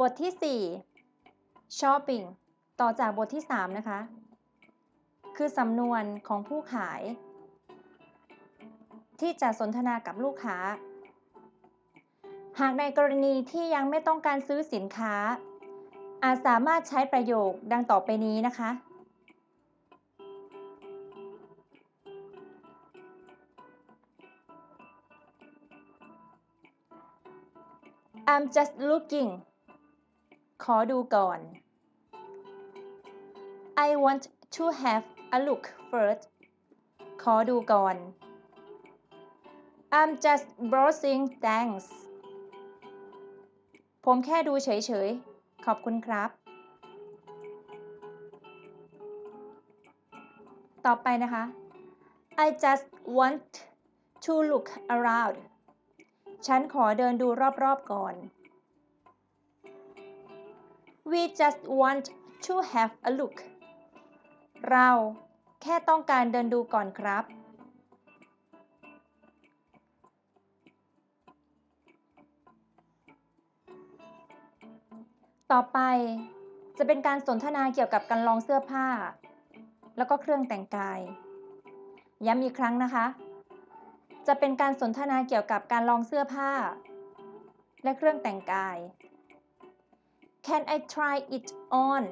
บทที่ 4 shopping ต่อจากบทที่ 3 นะคะ คือสำนวนของผู้ขาย ที่จะสนทนากับลูกค้า หากในกรณีที่ยังไม่ต้องการซื้อสินค้า อาจสามารถใช้ประโยคดังต่อไปนี้นะคะ I'm just looking ขอดูก่อน I want to have a look first ขอดูก่อน I'm just browsing thanks ผมแค่ดูเฉยๆ ขอบคุณครับ ต่อไปนะคะ I just want to look around ฉันขอเดินดูรอบๆก่อน We just want to have a look เราแค่ต้องการเดินดูก่อนครับ ต่อไปจะเป็นการสนทนาเกี่ยวกับการลองเสื้อผ้า แล้วก็เครื่องแต่งกาย ย้ำอีกครั้งนะคะ จะเป็นการสนทนาเกี่ยวกับการลองเสื้อผ้า และเครื่องแต่งกาย Can I try it on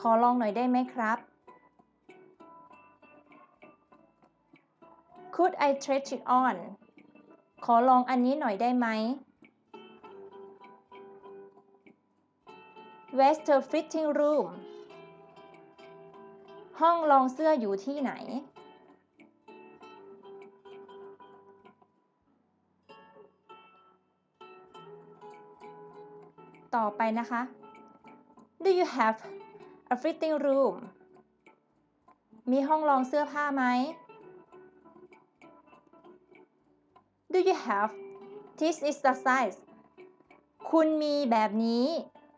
ขอลองหน่อยได้ไหมครับ Could I try it on ขอลองอันนี้หน่อยได้ไหม Where's the fitting room ห้องลองเสื้ออยู่ที่ไหน ต่อไปนะคะ Do you have a fitting room มีห้องลองเสื้อผ้าไหม Do you have this is the size คุณมีแบบนี้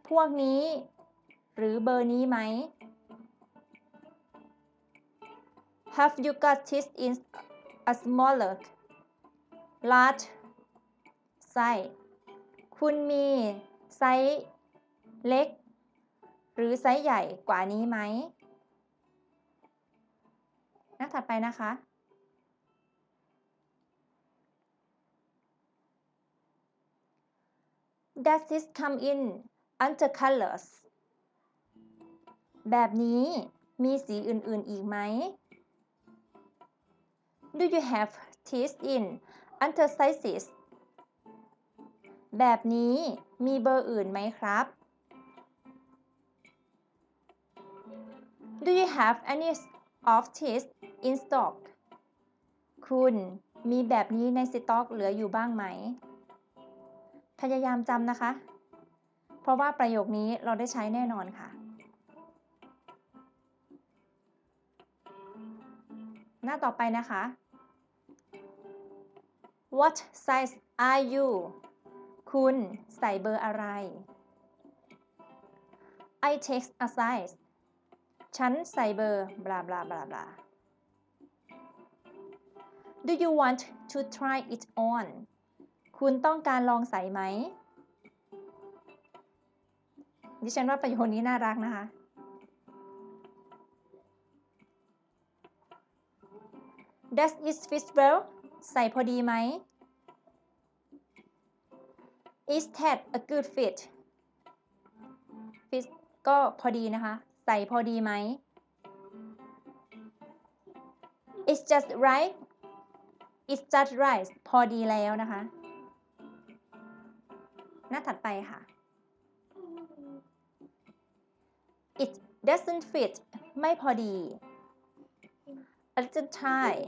พวกนี้ หรือเบอร์นี้ไหม Have you got this in a smaller large size คุณมี ไซส์เล็ก หรือไซส์ใหญ่กว่านี้ไหมหน้าถัดไปนะคะ Does this come in under colors แบบนี้มีสีอื่น ๆ อีกไหม Do you have this in under sizes แบบนี้มีเบอร์อื่นไหมครับ Do you have any of this in stock คุณมีแบบนี้ในสต็อกเหลืออยู่บ้างไหม พยายามจำนะคะ เพราะว่าประโยคนี้เราได้ใช้แน่นอนค่ะ หน้าต่อไปนะคะ What size are you คุณใส่เบอร์อะไร I take a size ฉันใส่เบอร์บลาบลาบลาบลา Do you want to try it on คุณต้องการลองใส่ไหม ดิฉันว่าประโยคนี้น่ารักนะคะ Does it fit well ใส่พอดีไหม Is that a good fit fit ก็พอดีนะคะ ใส่พอดีไหม It's just right It's just right พอดีแล้วนะคะ หน้าถัดไปค่ะ It doesn't fit ไม่พอดี A little tight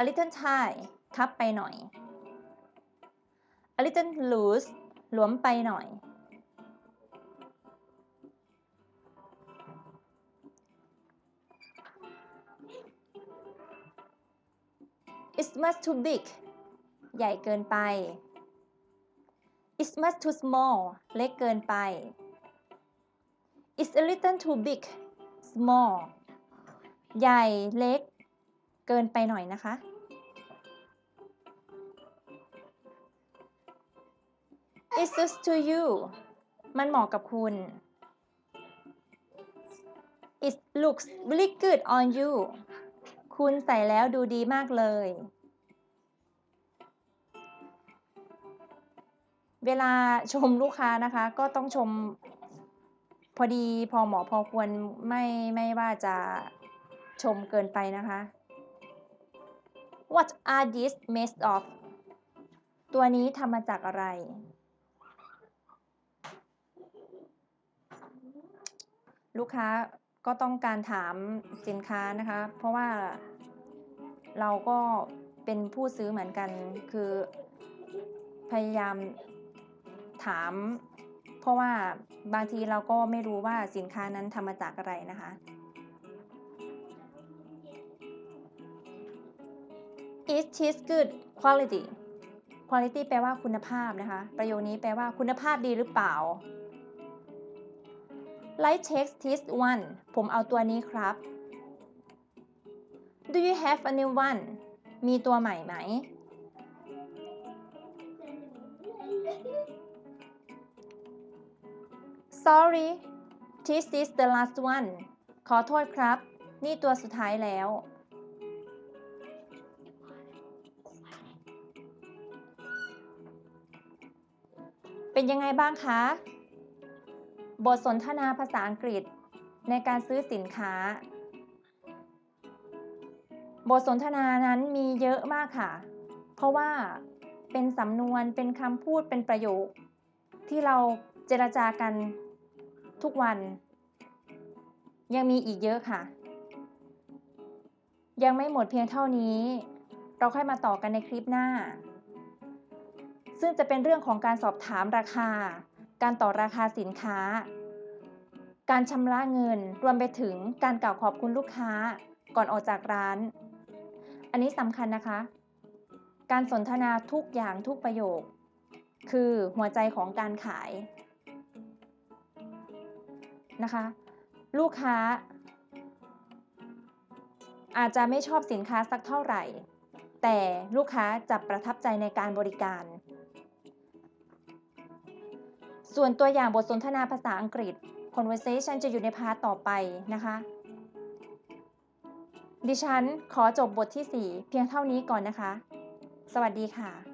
A little tight ทับไปหน่อย A little loose หลวมไปหน่อย It's much too big ใหญ่เกินไป It's much too small เล็กเกินไป It's a little too big small ใหญ่เล็ก เกินไปหน่อยนะคะ It's just to you มันเหมาะกับคุณ It looks really good on you คุณใส่แล้วดูดีมากเลย เวลาชมลูกค้านะคะ ก็ต้องชมพอดีพอเหมาะพอควรไม่ไม่ว่าจะชมเกินไปนะคะ What are these made of ตัวนี้ทำมาจากอะไร ลูกค้าก็ต้องการถามสินค้านะคะ เพราะว่าเราก็เป็นผู้ซื้อเหมือนกัน คือพยายามถาม เพราะว่าบางทีเราก็ไม่รู้ว่าสินค้านั้นทำมาจากอะไรนะคะ It is good quality quality แปลว่าคุณภาพนะคะ ประโยคนี้แปลว่าคุณภาพดีหรือเปล่า Light text this one ผมเอาตัวนี้ครับ Do you have a new one มีตัวใหม่ไหม Sorry this is the last one ขอโทษครับ นี่ตัวสุดท้ายแล้ว เป็นยังไงบ้างคะ บทสนทนาภาษาอังกฤษ ในการซื้อสินค้า บทสนทนานั้นมีเยอะมากค่ะ เพราะว่าเป็นสำนวนเป็นคำพูดเป็นประโยค ที่เราเจรจากันทุกวัน ยังมีอีกเยอะค่ะ ยังไม่หมดเพียงเท่านี้ เราค่อยมาต่อกันในคลิปหน้า ซึ่งจะเป็นเรื่องของการสอบถามราคา การต่อราคาสินค้า การชำระเงิน รวมไปถึงการกล่าวขอบคุณลูกค้าก่อนออกจากร้าน อันนี้สำคัญนะคะ การสนทนาทุกอย่างทุกประโยค คือหัวใจของการขายนะคะ ลูกค้า อาจจะไม่ชอบสินค้าสักเท่าไหร่ แต่ลูกค้าจะประทับใจในการบริการ ส่วนตัวอย่างบทสนทนาภาษาอังกฤษ conversation จะอยู่ในพาร์ตต่อไปนะคะ ดิฉันขอจบบทที่ 4 เพียงเท่านี้ก่อนนะคะ สวัสดีค่ะ